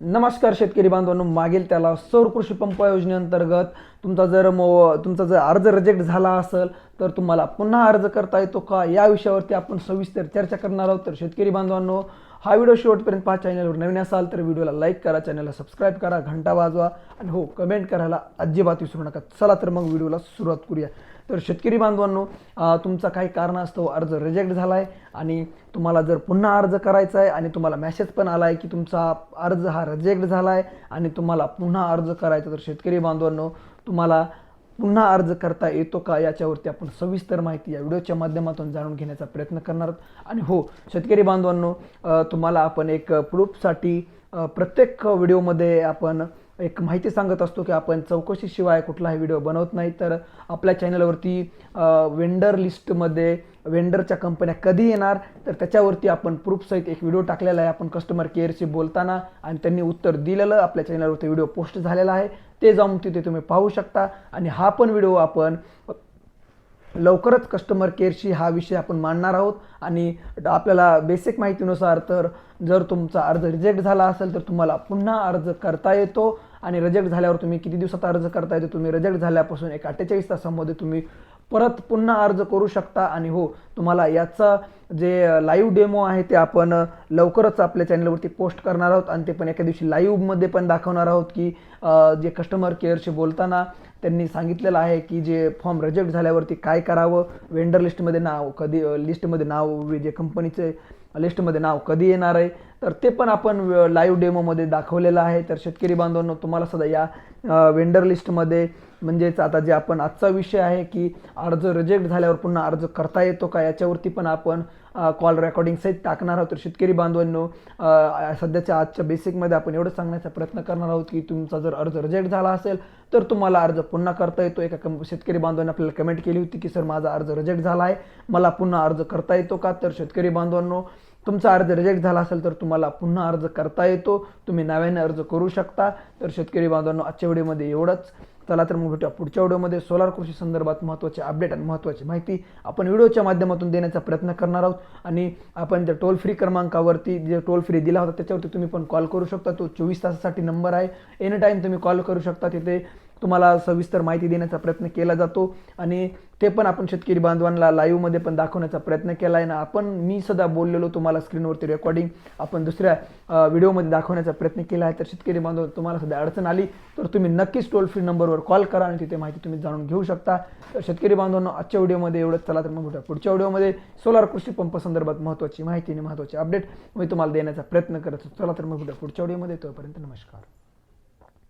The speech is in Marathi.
नमस्कार शेतकरी बांधवांनो मागील त्याला सौर कृषी पंप योजनेअंतर्गत तुमचा जर मो तुमचा जर अर्ज रिजेक्ट झाला असेल तर तुम्हाला पुन्हा अर्ज करता येतो का? या विषयावरती आपण सविस्तर चर्चा करणार आहोत. तर शेतकरी बांधवांनो हा व्हिडिओ शेवटपर्यंत पहा. चॅनलवर नवीन असाल तर व्हिडिओला लाईक करा चॅनलला सबस्क्राईब करा घंटा वाजवा आणि हो कमेंट करायला अजिबात विसरू नका. चला तर मग व्हिडिओला सुरुवात करूया. तर शेतकरी बांधवांनो तुमचा काही कारणास्तव अर्ज रिजेक्ट झाला आहे आणि तुम्हाला जर पुन्हा अर्ज करायचा आहे आणि तुम्हाला मेसेज पण आला आहे की तुमचा अर्ज हा रिजेक्ट झाला आहे आणि तुम्हाला पुन्हा अर्ज करायचा तर शेतकरी बांधवांनो तुम्हाला पुन्हा अर्ज करता येतो का याच्यावरती आपण सविस्तर माहिती या व्हिडिओच्या माध्यमातून जाणून घेण्याचा प्रयत्न करणार आहोत. आणि हो शेतकरी बांधवांनो तुम्हाला आपण एक प्रूफसाठी प्रत्येक व्हिडिओमध्ये आपण एक माहिती सांगत असतो की आपण चौकशीशिवाय कुठलाही व्हिडिओ बनवत नाही. तर आपल्या चॅनलवरती वेंडर लिस्टमध्ये वेंडरच्या कंपन्या कधी येणार? तर त्याच्यावरती आपण प्रूफसहित एक व्हिडिओ टाकलेला आहे. आपण कस्टमर केअरशी बोलताना आणि त्यांनी उत्तर दिलेलं आपल्या चॅनलवरती व्हिडिओ पोस्ट झालेला आहे. ते जाऊन तिथे तुम्ही पाहू शकता. आणि हा पण व्हिडिओ आपण लवकरच कस्टमर केअरशी हा विषय आपण मांडणार आहोत. आणि आपल्याला बेसिक माहितीनुसार तर जर तुमचा अर्ज रिजेक्ट झाला असेल तर तुम्हाला पुन्हा अर्ज करता येतो. आणि रिजेक्ट झाल्यावर तुम्ही किती दिवसात अर्ज करता येतो? तुम्ही रिजेक्ट झाल्यापासून एक अठ्ठेचाळीस तासामध्ये तुम्ही परत पुन्हा अर्ज करू शकता. आणि हो तुम्हाला याचा जे लाईव्ह डेमो आहे ते आपण लवकरच आपल्या चॅनलवरती पोस्ट करणार आहोत. आणि ते पण एका दिवशी लाईव्हमध्ये पण दाखवणार आहोत की जे कस्टमर केअरशी बोलताना त्यांनी सांगितलेलं आहे की जे फॉर्म रिजेक्ट झाल्यावरती काय करावं? वेंडर लिस्टमध्ये नाव कधी लिस्टमध्ये नाव जे कंपनीचे लिस्टमध्ये नाव कधी येणार आहे? तर ते पण आपण लाईव्ह डेमोमध्ये दाखवलेलं आहे. तर शेतकरी बांधवांनो तुम्हाला सुद्धा या वेंडर लिस्टमध्ये म्हणजेच आता जे आपण आजचा विषय आहे की अर्ज रिजेक्ट झाल्यावर पुन्हा अर्ज करता येतो का याच्यावरती पण आपण कॉल रेकॉर्डिंग सहित टाकणार आहोत. तर शेतकरी बांधवांनो सध्याच्या आजच्या बेसिकमध्ये आपण एवढं सांगण्याचा प्रयत्न करणार आहोत की तुमचा जर अर्ज रिजेक्ट झाला असेल तर तुम्हाला अर्ज पुन्हा करता येतो. एका कम शेतकरी बांधवांनी आपल्याला कमेंट केली होती की सर माझा अर्ज रिजेक्ट झाला आहे. मला पुन्हा अर्ज करता येतो का? तर शेतकरी बांधवांनो तुमचा अर्ज रिजेक्ट झाला असेल तर तुम्हाला पुन्हा अर्ज करता येतो. तुम्ही नव्याने अर्ज करू शकता. तर शेतकरी बांधवांनो आजच्या व्हिडिओमध्ये एवढंच. चला तर मग भेटूया पुढच्या व्हिडिओमध्ये. सोलार कृषी संदर्भात महत्त्वाचे अपडेट आणि महत्त्वाची माहिती आपण व्हिडिओच्या माध्यमातून देण्याचा प्रयत्न करणार आहोत. आणि आपण त्या टोल फ्री क्रमांकावरती जे टोल फ्री दिला होता त्याच्यावरती तुम्ही पण कॉल करू शकता. तो चोवीस तासासाठी नंबर आहे. एनी टाईम तुम्ही कॉल करू शकता तिथे तुम्हाला सविस्तर माहिती देण्याचा प्रयत्न केला जातो आणि ते पण आपण शेतकरी बांधवांना लाईव्हमध्ये पण दाखवण्याचा प्रयत्न केला आहे ना आपण मी सध्या बोललेलो तुम्हाला स्क्रीनवरती रेकॉर्डिंग आपण दुसऱ्या व्हिडिओमध्ये दाखवण्याचा प्रयत्न केला आहे. तर शेतकरी बांधव तुम्हाला सध्या अडचण आली तर तुम्ही नक्कीच टोल फ्री नंबरवर कॉल करा आणि तिथे माहिती तुम्ही जाणून घेऊ शकता. तर शेतकरी बांधवांना आजच्या व्हिडिओमध्ये एवढंच. चला तर मग भेटूया. पुढच्या व्हिडिओमध्ये सोलार कृषी पंप संदर्भात महत्त्वाची माहिती आणि महत्त्वाची अपडेट मी तुम्हाला देण्याचा प्रयत्न करत चला तर मग भेटूया पुढच्या व्हिडिओमध्ये तोपर्यंत नमस्कार.